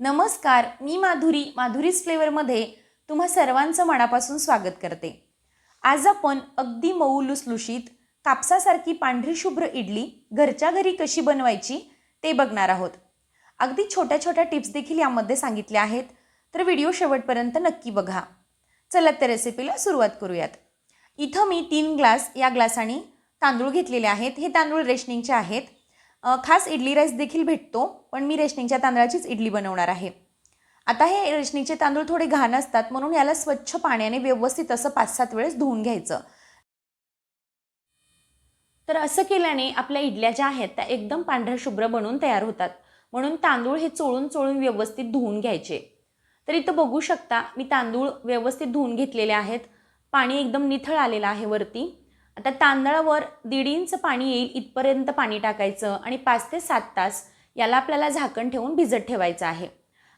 नमस्कार मी माधुरी माधुरीज फ्लेवरमध्ये तुम्हा सर्वांचं मनापासून स्वागत करते. आज आपण अगदी मऊ लुसलुशीत कापसासारखी पांढरी शुभ्र इडली घरच्या घरी कशी बनवायची ते बघणार आहोत. अगदी छोट्या छोट्या टिप्स देखील यामध्ये सांगितल्या आहेत तर व्हिडिओ शेवटपर्यंत नक्की बघा. चला त्या रेसिपीला सुरुवात करूयात. इथं मी तीन ग्लास या ग्लासाने तांदूळ घेतलेले आहेत. हे तांदूळ रेशनिंगचे आहेत. खास इडली राईस देखील भेटतो पण मी रेशनिंगच्या तांदळाचीच इडली बनवणार आहे. आता हे रेशनिंगचे तांदूळ थोडे घाण असतात म्हणून याला स्वच्छ पाण्याने व्यवस्थित असं पाच सात वेळेस धुवून घ्यायचं. तर असं केल्याने आपल्या इडल्या ज्या आहेत त्या एकदम पांढऱ्या शुभ्र बनून तयार होतात. म्हणून तांदूळ हे चोळून चोळून व्यवस्थित धुवून घ्यायचे. तर इथं बघू शकता मी तांदूळ व्यवस्थित धुवून घेतलेले आहेत. पाणी एकदम निथळ आलेलं आहे वरती. आता तांदळावर दीड इंच पाणी येईल इथपर्यंत पाणी टाकायचं आणि पाच ते सात तास याला आपल्याला झाकण ठेवून भिजत ठेवायचं आहे.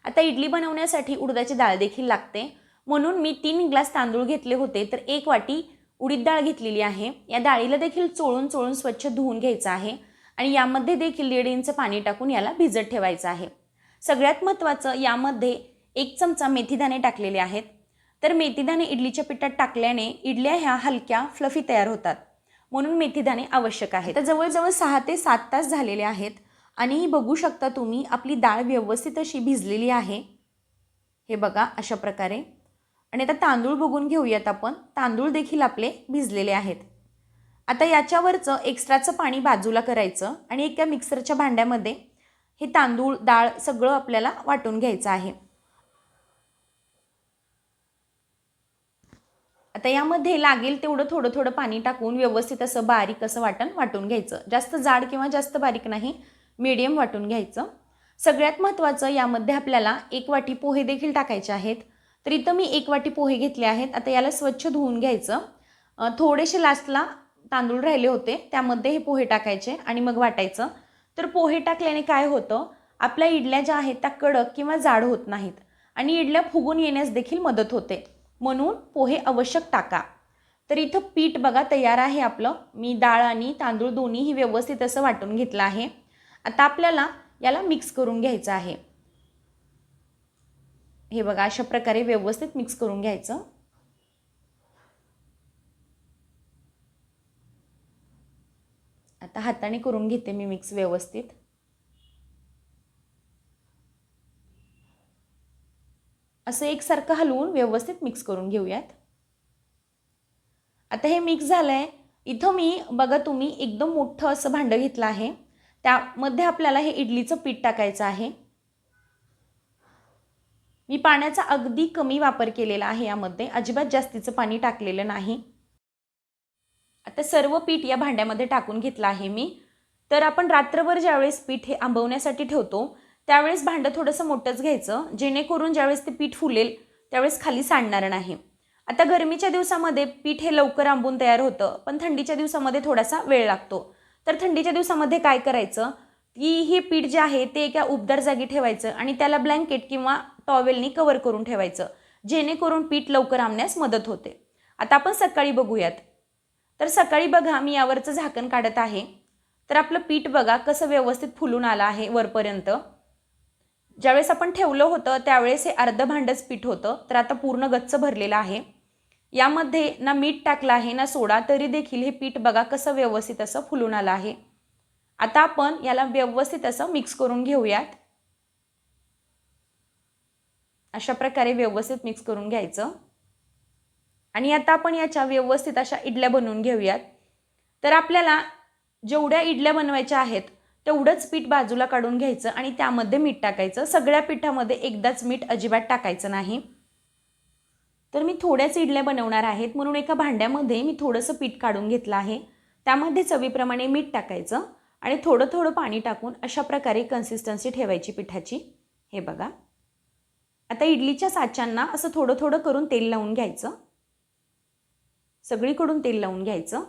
आता इडली बनवण्यासाठी उडदाची डाळ देखील लागते. म्हणून मी तीन ग्लास तांदूळ घेतले होते तर एक वाटी उडीद डाळ घेतलेली आहे. या डाळीला देखील चोळून चोळून स्वच्छ धुवून घ्यायचं आहे आणि यामध्ये देखील दीड इंच पाणी टाकून याला भिजत ठेवायचं आहे. सगळ्यात महत्त्वाचं यामध्ये एक चमचा मेथीदाणे टाकलेले आहेत. तर मेथीदाणे इडलीच्या पिठात टाकल्याने इडल्या ह्या हलक्या फ्लफी तयार होतात. म्हणून मेथीदाणे आवश्यक आहे तर जवळजवळ सहा ते सात तास झालेले आहेत. आणि बघू शकता तुम्ही आपली डाळ व्यवस्थित अशी भिजलेली आहे. हे बघा अशा प्रकारे. आणि आता तांदूळ बघून घेऊयात आपण. तांदूळ देखील आपले भिजलेले आहेत. आता याच्यावरचं एक्स्ट्राचं पाणी बाजूला करायचं आणि एका मिक्सरच्या भांड्यामध्ये हे तांदूळ डाळ सगळं आपल्याला वाटून घ्यायचं आहे. आता यामध्ये लागेल तेवढं थोडं थोडं पाणी टाकून व्यवस्थित असं बारीक असं वाटण वाटून घ्यायचं. जास्त जाड किंवा जास्त बारीक नाही मीडियम वाटून घ्यायचं. सगळ्यात महत्त्वाचं यामध्ये आपल्याला एक वाटी पोहे देखील टाकायचे आहेत. तर इथं मी एक वाटी पोहे घेतले आहेत. आता याला स्वच्छ धुवून घ्यायचं. थोडेसे लास्टला तांदूळ राहिले होते. त्यामध्ये हे पोहे टाकायचे आणि मग वाटायचं. तर पोहे टाकल्याने काय होतं? आपल्या इडल्या ज्या आहेत त्या कडक किंवा जाड होत नाहीत आणि इडल्या फुगून येण्यास देखील मदत होते. म्हणून पोहे आवश्यक टाका. तर इथं पीठ बघा तयार आहे आपलं. मी डाळ आणि तांदूळ दोन्हीही व्यवस्थित असं वाटून घेतलं आहे. आता आपल्याला याला मिक्स करून घ्यायचं आहे. हे बघा अशा प्रकारे व्यवस्थित मिक्स करून घ्यायचं. आता हाताने करून घेते मी मिक्स व्यवस्थित. असं एकसारखं हलवून व्यवस्थित मिक्स करून घेऊयात. आता हे मिक्स झालं आहे इथं मी बघा तुम्ही एकदम मोठं असं भांडं घेतलं आहे. त्यामध्ये आपल्याला हे इडलीचं पीठ टाकायचं आहे. मी पाण्याचा अगदी कमी वापर केलेला आहे यामध्ये. अजिबात जास्तीचं पाणी टाकलेलं नाही. आता सर्व पीठ या भांड्यामध्ये टाकून घेतलं आहे मी. तर आपण रात्रभर ज्यावेळेस पीठ हे आंबवण्यासाठी ठेवतो त्यावेळेस भांडं थोडंसं मोठंच घ्यायचं. जेणेकरून ज्यावेळेस ते पीठ फुलेल त्यावेळेस खाली सांडणार नाही. आता गरमीच्या दिवसामध्ये पीठ हे लवकर आंबून तयार होतं पण थंडीच्या दिवसामध्ये थोडासा वेळ लागतो. तर थंडीच्या दिवसामध्ये काय करायचं? की हे पीठ जे आहे ते एका उबदार जागी ठेवायचं आणि त्याला ब्लँकेट किंवा टॉवेलनी कवर करून ठेवायचं. जेणेकरून पीठ लवकर आंबण्यास मदत होते. आता आपण सकाळी बघूयात. तर सकाळी बघा मी यावरचं झाकण काढत आहे. तर आपलं पीठ बघा कसं व्यवस्थित फुलून आलं आहे वरपर्यंत. ज्यावेळेस आपण ठेवलं होतं त्यावेळेस हे अर्ध भांडंच पीठ होतं. तर आता पूर्ण गच्च भरलेलं आहे. यामध्ये ना मीठ टाकलं आहे ना सोडा तरी देखील हे पीठ बघा कसं व्यवस्थित असं फुलून आलं आहे. आता आपण याला व्यवस्थित असं मिक्स करून घेऊयात. अशा प्रकारे व्यवस्थित मिक्स करून घ्यायचं. आणि आता आपण याच्या व्यवस्थित अशा इडल्या बनवून घेऊयात. तर आपल्याला जेवढ्या इडल्या बनवायच्या आहेत तेवढंच पीठ बाजूला काढून घ्यायचं आणि त्यामध्ये मीठ टाकायचं. सगळ्या पिठामध्ये एकदाच मीठ अजिबात टाकायचं नाही. तर मी थोड्याच इडल्या बनवणार आहेत. म्हणून एका भांड्यामध्ये मी थोडंसं पीठ काढून घेतलं आहे. त्यामध्ये चवीप्रमाणे मीठ टाकायचं आणि थोडं थोडं पाणी टाकून अशा प्रकारे कन्सिस्टन्सी ठेवायची पिठाची. हे बघा. आता इडलीच्या साच्यांना असं थोडं थोडं करून तेल लावून घ्यायचं. सगळीकडून तेल लावून घ्यायचं.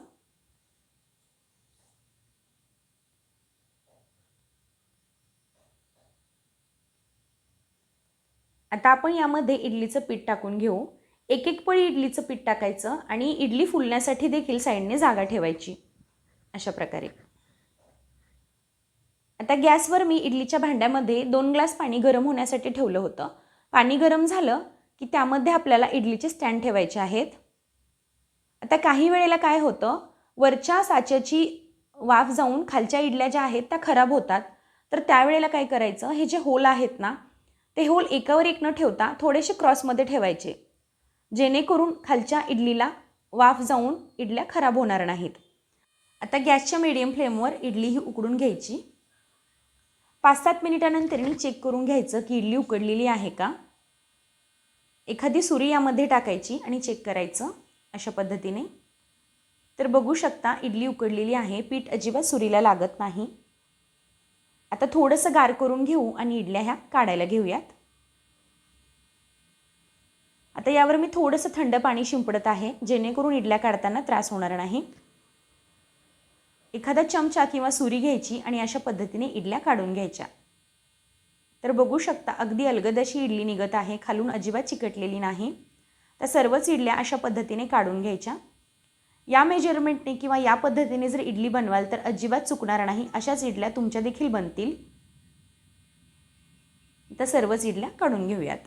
आता आपण यामध्ये इडलीचं पीठ टाकून घेऊ. एक एक पळी इडलीचं पीठ टाकायचं आणि इडली फुलण्यासाठी देखील साईडने जागा ठेवायची. अशा प्रकारे. आता गॅसवर मी इडलीच्या भांड्यामध्ये दोन ग्लास पाणी गरम होण्यासाठी ठेवलं होतं. पाणी गरम झालं की त्यामध्ये आपल्याला इडलीचे स्टँड ठेवायचे आहेत. आता काही वेळेला काय होतं? वरच्या साच्याची वाफ जाऊन खालच्या इडल्या ज्या आहेत त्या खराब होतात. तर त्यावेळेला काय करायचं? हे जे होल आहेत ना ते होल एकावर एक न ठेवता थोडेसे क्रॉसमध्ये ठेवायचे. जेणेकरून खालच्या इडलीला वाफ जाऊन इडल्या खराब होणार नाहीत. आता गॅसच्या मिडियम फ्लेमवर इडली ही उकडून घ्यायची. पाच सात मिनिटानंतरनी चेक करून घ्यायचं की इडली उकडलेली आहे का. एखादी सुरी यामध्ये टाकायची आणि चेक करायचं अशा पद्धतीने. तर बघू शकता इडली उकडलेली आहे पीठ अजिबात सुरीला लागत नाही. आता थोडंसं गार करून घेऊ आणि इडल्या ह्या काढायला घेऊयात. आता यावर मी थोडंसं थंड पाणी शिंपडत आहे जेणेकरून इडल्या काढताना त्रास होणार नाही. एखादा चमचा किंवा सुरी घ्यायची आणि अशा पद्धतीने इडल्या काढून घ्यायच्या. तर बघू शकता अगदी अलगद अशी इडली निघत आहे खालून अजिबात चिकटलेली नाही. तर सर्वच इडल्या अशा पद्धतीने काढून घ्यायच्या. या मेजरमेंटने किंवा या पद्धतीने जर इडली बनवाल तर अजिबात चुकणार नाही. अशाच इडल्या तुमच्या देखील बनतील. तर सर्वच इडल्या काढून घेऊयात.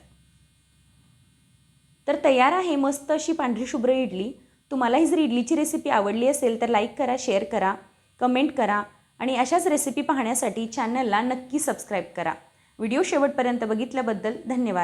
तर तयार आहे मस्त अशी पांढरी शुभ्र इडली. तुम्हाला ही जर इडलीची रेसिपी आवडली असेल तर लाईक करा शेअर करा कमेंट करा आणि अशाच रेसिपी पाहण्यासाठी चॅनलला नक्की सबस्क्राईब करा. व्हिडिओ शेवटपर्यंत बघितल्याबद्दल धन्यवाद.